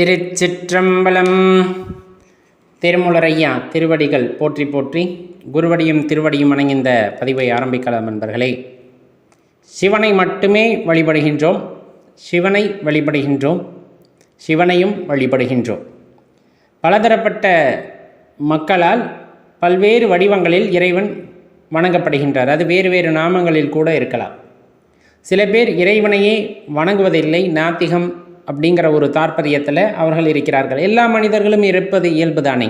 திருச்சிற்றம்பலம். திருமுலரையா திருவடிகள் போற்றி போற்றி குருவடியும் திருவடியும் வணங்கிந்த பதிவை ஆரம்பிக்கலாம் நண்பர்களே. சிவனை மட்டுமே வழிபடுகின்றோம் சிவனை வழிபடுகின்றோம் சிவனையும் வழிபடுகின்றோம். பலதரப்பட்ட மக்களால் பல்வேறு வடிவங்களில் இறைவன் வணங்கப்படுகின்றார். அது வேறு வேறு நாமங்களில் கூட இருக்கலாம். சில பேர் இறைவனையே வணங்குவதில்லை நாத்திகம் அப்படிங்கிற ஒரு தாற்பயத்தில் அவர்கள் இருக்கிறார்கள். எல்லா மனிதர்களும் இருப்பது இயல்பு தானே?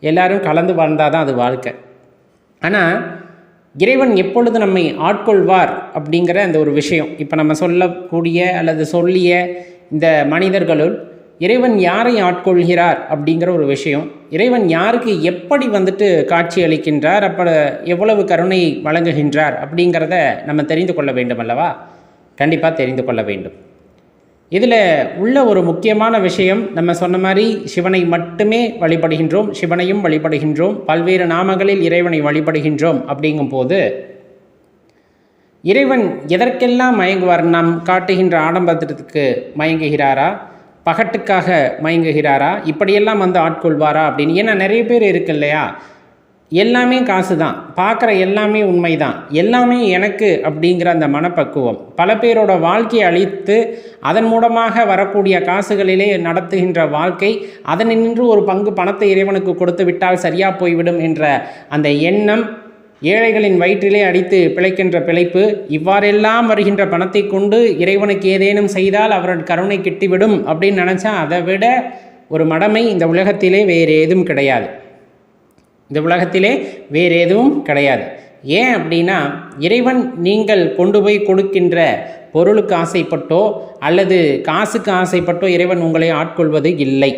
எல்லாரும் கலந்து வாழ்ந்தால் தான் அது வாழ்க்கை. ஆனால் இறைவன் எப்பொழுது நம்மை ஆட்கொள்வார் அப்படிங்கிற அந்த ஒரு விஷயம் இப்போ நம்ம சொல்லக்கூடிய அல்லது சொல்லிய இந்த மனிதர்களுள் இறைவன் யாரை ஆட்கொள்கிறார் அப்படிங்கிற ஒரு விஷயம் இறைவன் யாருக்கு எப்படி வந்துட்டு காட்சி அளிக்கின்றார் அப்போ எவ்வளவு கருணை வழங்குகின்றார் அப்படிங்கிறத நம்ம தெரிந்து கொள்ள வேண்டும் அல்லவா? கண்டிப்பாக தெரிந்து கொள்ள வேண்டும். இதில் உள்ள ஒரு முக்கியமான விஷயம் நம்ம சொன்ன மாதிரி சிவனை மட்டுமே வழிபடுகின்றோம் சிவனையும் வழிபடுகின்றோம் பல்வேறு நாமங்களில் இறைவனை வழிபடுகின்றோம் அப்படிங்கும்போது இறைவன் எதற்கெல்லாம் மயங்குவார்? நாம் காட்டுகின்ற ஆடம்பரத்திற்கு மயங்குகிறாரா? பகட்டுக்காக மயங்குகிறாரா? இப்படியெல்லாம் வந்து ஆட்கொள்வாரா அப்படின்னு? ஏன்னா நிறைய பேர் இருக்கு இல்லையா? எல்லாமே காசு தான் பார்க்குற எல்லாமே உண்மை தான் எல்லாமே எனக்கு அப்படிங்கிற அந்த மனப்பக்குவம். பல பேரோட வாழ்க்கையை அழித்து அதன் மூலமாக வரக்கூடிய காசுகளிலே நடத்துகின்ற வாழ்க்கை அதனின்று ஒரு பங்கு பணத்தை இறைவனுக்கு கொடுத்து விட்டால் சரியாக போய்விடும் என்ற அந்த எண்ணம் ஏழைகளின் வயிற்றிலே அடித்து பிழைக்கின்ற பிழைப்பு இவ்வாறெல்லாம் வருகின்ற பணத்தை கொண்டு இறைவனுக்கு ஏதேனும் செய்தால் அவரது கருணை கிட்டிவிடும் அப்படின்னு நினச்சா அதை விட ஒரு மடமை இந்த உலகத்திலே வேறு ஏதும் கிடையாது. இந்த உலகத்திலே வேறு எதுவும் கிடையாது. ஏன் அப்படின்னா இறைவன் நீங்கள் கொண்டு போய் கொடுக்கின்ற பொருளுக்கு ஆசைப்பட்டோ அல்லது காசுக்கு ஆசைப்பட்டோ இறைவன் உங்களை ஆட்கொள்வது இல்லை.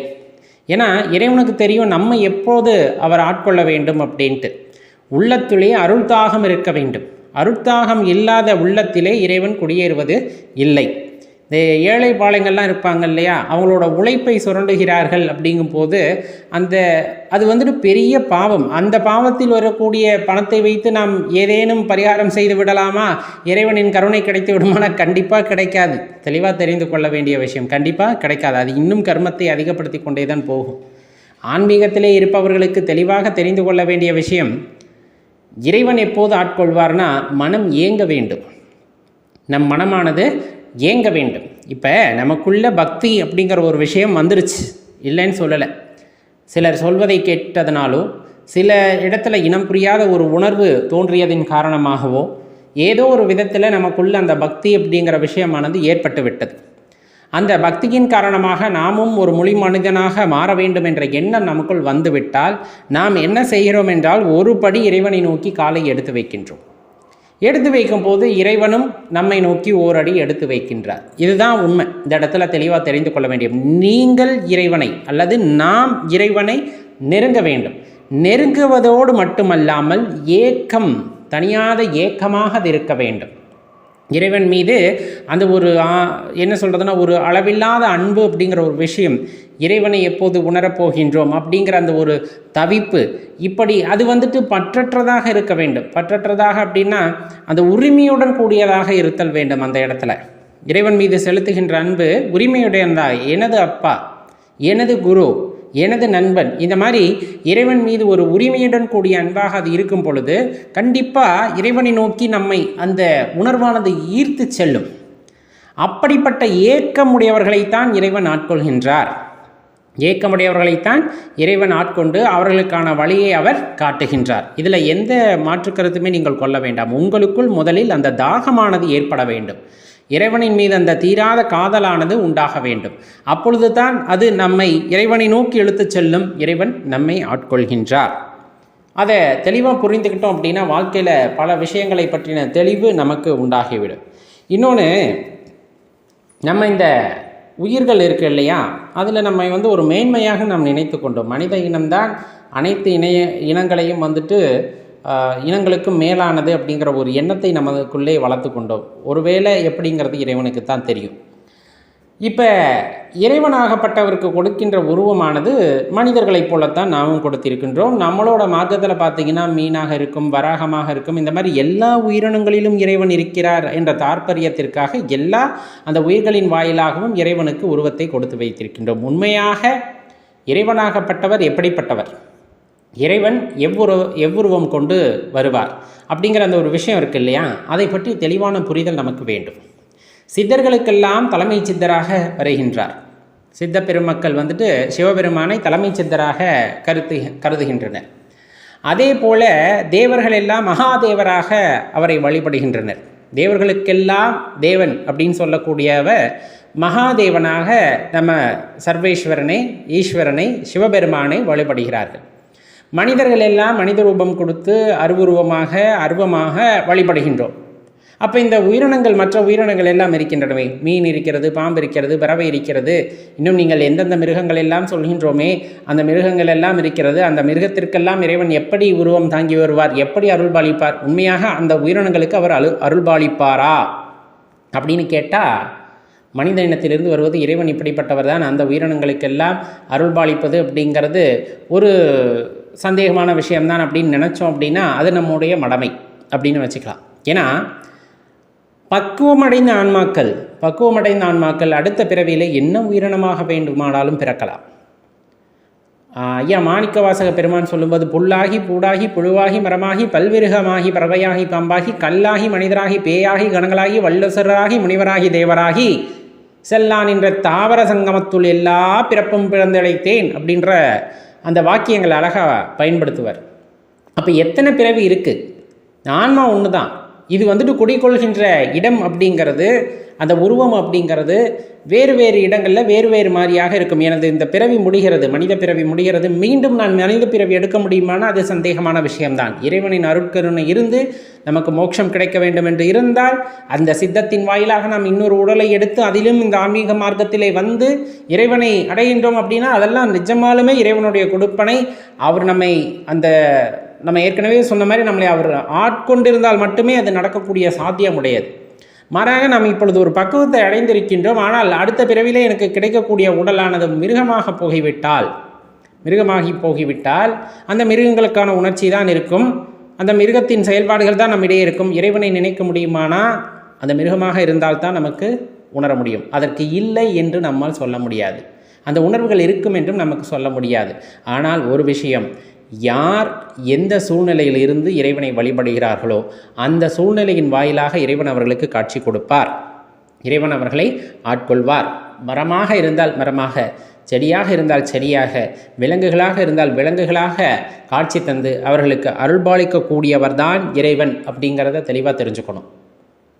ஏன்னா இறைவனுக்கு தெரியும் நம்ம எப்போது அவர் ஆட்கொள்ள வேண்டும் அப்படின்ட்டு. உள்ளத்திலே அருள்தாகம் இருக்க வேண்டும். அருள்தாகம் இல்லாத உள்ளத்திலே இறைவன் குடியேறுவது இல்லை. ஏழை பாளையங்கள்லாம் இருப்பாங்க இல்லையா? அவங்களோட உழைப்பை சுரண்டுகிறார்கள் அப்படிங்கும்போது அந்த அது வந்துட்டு பெரிய பாவம். அந்த பாவத்தில் வரக்கூடிய பணத்தை வைத்து நாம் ஏதேனும் பரிகாரம் செய்து விடலாமா? இறைவனின் கருணை கிடைத்து விடுமானா? கண்டிப்பாக கிடைக்காது. தெளிவாக தெரிந்து கொள்ள வேண்டிய விஷயம். கண்டிப்பாக கிடைக்காது. அது இன்னும் கர்மத்தை அதிகப்படுத்தி கொண்டே தான் போகும். ஆன்மீகத்திலே இருப்பவர்களுக்கு தெளிவாக தெரிந்து கொள்ள வேண்டிய விஷயம் இறைவன் எப்போது ஆட்கொள்வார்னா மனம் ஏங்க வேண்டும். நம் மனமானது ஏங்க வேண்டும்? இப்போ நமக்குள்ள பக்தி அப்படிங்கிற ஒரு விஷயம் வந்துருச்சு. இல்லைன்னு சொல்லலை. சிலர் சொல்வதை கேட்டதனாலோ சில இடத்துல இனம் புரியாத ஒரு உணர்வு தோன்றியதின் காரணமாகவோ ஏதோ ஒரு விதத்தில் நமக்குள்ள அந்த பக்தி அப்படிங்கிற விஷயமானது ஏற்பட்டு விட்டது அந்த பக்தியின் காரணமாக நாமும் ஒரு மொழி மனிதனாக மாற வேண்டும் என்ற எண்ணம் நமக்குள் வந்துவிட்டால் நாம் என்ன செய்கிறோம் என்றால் ஒரு படி இறைவனை நோக்கி காலை எடுத்து வைக்கின்றோம். எடுத்து வைக்கும்போது இறைவனும் நம்மை நோக்கி ஓரடி எடுத்து வைக்கின்றார். இதுதான் உண்மை. இந்த இடத்துல தெளிவாக தெரிந்து கொள்ள வேண்டிய நீங்கள் இறைவனை அல்லது நாம் இறைவனை நெருங்க வேண்டும். நெருங்குவதோடு மட்டுமல்லாமல் ஏக்கம் தனியாத ஏக்கமாக இருக்க வேண்டும். இறைவன் மீது அந்த ஒரு என்ன சொல்கிறதுனா ஒரு அளவில்லாத அன்பு அப்படிங்கிற ஒரு விஷயம் இறைவனை எப்போது உணரப்போகின்றோம் அப்படிங்கிற அந்த ஒரு தவிப்பு இப்படி அது வந்துட்டு பற்றற்றதாக இருக்க வேண்டும். பற்றற்றதாக அப்படின்னா அந்த உரிமையுடன் கூடியதாக இருத்தல் வேண்டும் அந்த இடத்துல. இறைவன் மீது செலுத்துகின்ற அன்பு உரிமையுடையதா? எனது அப்பா எனது குரு எனது நண்பன். இந்த மாதிரி இறைவன் மீது ஒரு உரிமையுடன் கூடிய அன்பாக அது இருக்கும் பொழுது கண்டிப்பாக இறைவனை நோக்கி நம்மை அந்த உணர்வானது ஈர்த்து செல்லும். அப்படிப்பட்ட ஏக்கமுடையவர்களைத்தான் இறைவன் ஆட்கொள்கின்றார். ஏக்கமுடையவர்களைத்தான் இறைவன் ஆட்கொண்டு அவர்களுக்கான வழியை அவர் காட்டுகின்றார். இதில் எந்த மாற்று கருத்துமே நீங்கள் கொள்ள வேண்டாம். உங்களுக்குள் முதலில் அந்த தாகமானது ஏற்பட வேண்டும். இறைவனின் மீது அந்த தீராத காதலானது உண்டாக வேண்டும். அப்பொழுது தான் அது நம்மை இறைவனை நோக்கி இழுத்துச் செல்லும் இறைவன் நம்மை ஆட்கொள்கின்றார். அதை தெளிவாக புரிந்துக்கிட்டோம் அப்படின்னா வாழ்க்கையில் பல விஷயங்களை பற்றின தெளிவு நமக்கு உண்டாகிவிடும். இன்னொன்று நம்ம இந்த உயிர்கள் இருக்கு இல்லையா? அதில் நம்ம வந்து ஒரு மேன்மையாக நாம் நினைத்து கொண்டோம். மனித இனம்தான் அனைத்து இணைய இனங்களையும் வந்துட்டு இனங்களுக்கும் மேலானது அப்படிங்கிற ஒரு எண்ணத்தை நமக்குள்ளே வளர்த்து கொண்டோம். ஒருவேளை எப்படிங்கிறது இறைவனுக்கு தான் தெரியும். இப்போ இறைவனாகப்பட்டவருக்கு கொடுக்கின்ற உருவமானது மனிதர்களைப் போலத்தான் நாமும் கொடுத்திருக்கின்றோம். நம்மளோட மார்க்கத்தில் பார்த்தீங்கன்னா மீனாக இருக்கும் வராகமாக இருக்கும் இந்த மாதிரி எல்லா உயிரினங்களிலும் இறைவன் இருக்கிறார் என்ற தாற்பயத்திற்காக எல்லா அந்த உயிர்களின் வாயிலாகவும் இறைவனுக்கு உருவத்தை கொடுத்து வைத்திருக்கின்றோம். உண்மையாக இறைவனாகப்பட்டவர் எப்படிப்பட்டவர்? இறைவன் எவ்வுரு எவ்வுருவம் கொண்டு வருவார் அப்படிங்கிற அந்த ஒரு விஷயம் இருக்கு இல்லையா? அதை பற்றி தெளிவான புரிதல் நமக்கு வேண்டும். சித்தர்களுக்கெல்லாம் தலைமை சித்தராக வருகின்றார். சித்த பெருமக்கள் வந்துட்டு சிவபெருமானை தலைமை சித்தராக கருத்து கருதுகின்றனர். அதே போல தேவர்கள் எல்லாம் மகாதேவராக அவரை வழிபடுகின்றனர். தேவர்களுக்கெல்லாம் தேவன் அப்படின்னு சொல்லக்கூடியவர் மகாதேவனாக நம்ம சர்வேஸ்வரனை ஈஸ்வரனை சிவபெருமானை வழிபடுகிறார்கள். மனிதர்கள் எல்லாம் மனித ரூபம் கொடுத்து அருவுருவமாக அருவமாக வழிபடுகின்றோம். அப்போ இந்த உயிரினங்கள் மற்ற உயிரினங்கள் எல்லாம் இருக்கின்றனவே. மீன் இருக்கிறது பாம்பு இருக்கிறது பறவை இருக்கிறது. இன்னும் நீங்கள் எந்தெந்த மிருகங்கள் எல்லாம் சொல்கின்றோமே அந்த மிருகங்கள் எல்லாம் இருக்கிறது. அந்த மிருகத்திற்கெல்லாம் இறைவன் எப்படி உருவம் தாங்கி வருவார் எப்படி அருள்பாலிப்பார் உண்மையாக அந்த உயிரினங்களுக்கு அவர் அரு அருள்பாலிப்பாரா அப்படின்னு கேட்டால் மனித இனத்திலிருந்து வருவது இறைவன் இப்படிப்பட்டவர் தான் அந்த உயிரினங்களுக்கெல்லாம் அருள்பாலிப்பது அப்படிங்கிறது ஒரு சந்தேகமான விஷயம்தான் அப்படின்னு நினச்சோம் அப்படின்னா அது நம்முடைய மடமை அப்படின்னு வச்சுக்கலாம். ஏன்னா பக்குவமடைந்த ஆன்மாக்கள் பக்குவமடைந்த ஆன்மாக்கள் அடுத்த பிறவியில் என்ன உயிரினமாக வேண்டுமானாலும் பிறக்கலாம். ஐயா மாணிக்க வாசக பெருமான் சொல்லும்போது புல்லாகி பூடாகி புழுவாகி மரமாகி பல்விருகமாகி பறவையாகி பம்பாகி கல்லாகி மனிதராகி பேயாகி கணங்களாகி வல்லசராகி முனிவராகி தேவராகி செல்லான் என்ற தாவர சங்கமத்துள் எல்லா பிறப்பும் பிறந்தடைத்தேன் அப்படின்ற அந்த வாக்கியங்களை அழகாக பயன்படுத்துவார். அப்போ எத்தனை பிறவி இருக்குது ஆன்மா ஒன்று தான் இது வந்துட்டு குடிக்கொள்கின்ற இடம் அப்படிங்கிறது அந்த உருவம் அப்படிங்கிறது வேறு வேறு இடங்களில் வேறு வேறு மாதிரியாக இருக்கும். எனது இந்த பிறவி முடிகிறது மனித பிறவி முடிகிறது மீண்டும் நான் மனித பிறவி எடுக்க முடியுமானா அது சந்தேகமான விஷயம்தான். இறைவனின் அருட்கருணை இருந்து நமக்கு மோட்சம் கிடைக்க வேண்டும் என்று இருந்தால் அந்த சித்தத்தின் வாயிலாக நாம் இன்னொரு உடலை எடுத்து அதிலும் இந்த ஆன்மீக மார்க்கத்திலே வந்து இறைவனை அடைகின்றோம் அப்படின்னா அதெல்லாம் நிஜமாலுமே இறைவனுடைய கொடுப்பனை அவர் நம்மை அந்த நம்ம ஏற்கனவே சொன்ன மாதிரி நம்மளை அவர் ஆட்கொண்டிருந்தால் மட்டுமே அது நடக்கக்கூடிய சாத்தியம் உடையது. மாறாக நாம் இப்பொழுது ஒரு பக்குவத்தை அடைந்திருக்கின்றோம். ஆனால் அடுத்த பிறவிலே எனக்கு கிடைக்கக்கூடிய உடலானது மிருகமாக போகிவிட்டால் மிருகமாகி போகிவிட்டால் அந்த மிருகங்களுக்கான உணர்ச்சி தான் இருக்கும். அந்த மிருகத்தின் செயல்பாடுகள் தான் நம்மிடையே இருக்கும். இறைவனை நினைக்க முடியுமானா? அந்த மிருகமாக இருந்தால்தான் நமக்கு உணர முடியும். அதற்கு இல்லை என்று நம்மால் சொல்ல முடியாது. அந்த உணர்வுகள் இருக்கும் என்றும் நமக்கு சொல்ல முடியாது. ஆனால் ஒரு விஷயம் யார் எந்த சூழ்நிலையில் இருந்து இறைவனை வழிபடுகிறார்களோ அந்த சூழ்நிலையின் வாயிலாக இறைவன் அவர்களுக்கு காட்சி கொடுப்பார். இறைவன் அவர்களை ஆட்கொள்வார். மரமாக இருந்தால் மரமாக செடியாக இருந்தால் செடியாக விலங்குகளாக இருந்தால் விலங்குகளாக காட்சி தந்து அவர்களுக்கு அருள்பாலிக்கக்கூடியவர்தான் இறைவன் அப்படிங்கிறத தெளிவாக தெரிஞ்சுக்கணும்.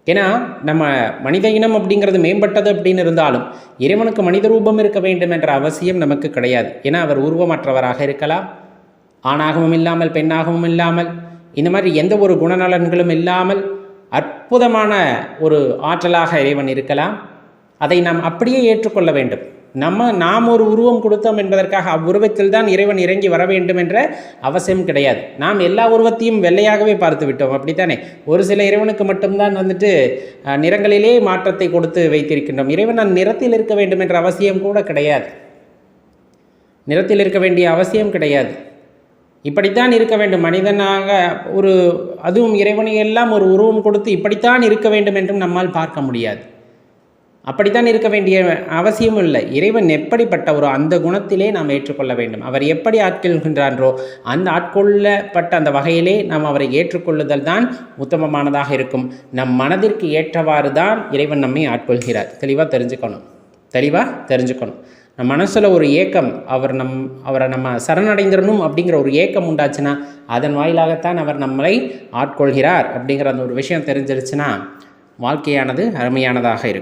ஏன்னா நம்ம மனித இனம் அப்படிங்கிறது மேம்பட்டது அப்படின்னு இருந்தாலும் இறைவனுக்கு மனித ரூபம் இருக்க வேண்டும் என்ற அவசியம் நமக்கு கிடையாது. ஏன்னா அவர் உருவமற்றவராக இருக்கலாம் ஆணாகவும் இல்லாமல் பெண்ணாகவும் இல்லாமல் இந்த மாதிரி எந்த ஒரு குணநலன்களும் இல்லாமல் அற்புதமான ஒரு ஆற்றலாக இறைவன் இருக்கலாம். அதை நாம் அப்படியே ஏற்றுக்கொள்ள வேண்டும். நம்ம நாம் ஒரு உருவம் கொடுத்தோம் என்பதற்காக அவ்வுருவத்தில் தான் இறைவன் இறங்கி வர வேண்டும் என்ற அவசியம் கிடையாது. நாம் எல்லா உருவத்தையும் வெள்ளையாகவே பார்த்து விட்டோம். அப்படித்தானே? ஒரு சில இறைவனுக்கு மட்டும்தான் வந்துட்டு நிறங்களிலே மாற்றத்தை கொடுத்து வைத்திருக்கின்றோம். இறைவன் நான் நிறத்தில் இருக்க வேண்டும் என்ற அவசியம் கூட கிடையாது. நிறத்தில் இருக்க வேண்டிய அவசியம் கிடையாது. இப்படித்தான் இருக்க வேண்டும். மனிதனாக ஒரு அதுவும் இறைவனை எல்லாம் ஒரு உருவம் கொடுத்து இப்படித்தான் இருக்க வேண்டும் என்றும் நம்மால் பார்க்க முடியாது. அப்படித்தான் இருக்க வேண்டிய அவசியமும் இல்லை. இறைவன் எப்படிப்பட்ட ஒரு அந்த குணத்திலே நாம் ஏற்றுக்கொள்ள வேண்டும். அவர் எப்படி ஆட்கொள்கின்றாரோ அந்த ஆட்கொள்ளப்பட்ட அந்த வகையிலே நாம் அவரை ஏற்றுக்கொள்ளுதல் தான் உத்தமமானதாக இருக்கும். நம் மனதிற்கு ஏற்றவாறு தான் இறைவன் நம்மை ஆட்கொள்கிறார். தெளிவாக தெரிஞ்சுக்கணும். தெளிவாக தெரிஞ்சுக்கணும். நம்ம மனசில் ஒரு ஏக்கம் அவர் நம் அவரை நம்ம சரணடைந்திடணும் அப்படிங்கிற ஒரு ஏக்கம் உண்டாச்சுன்னா அதன் வாயிலாகத்தான் அவர் நம்மளை ஆட்கொள்கிறார் அப்படிங்கிற அந்த ஒரு விஷயம் தெரிஞ்சிருச்சுன்னா வாழ்க்கையானது அருமையானதாக இருக்கும்.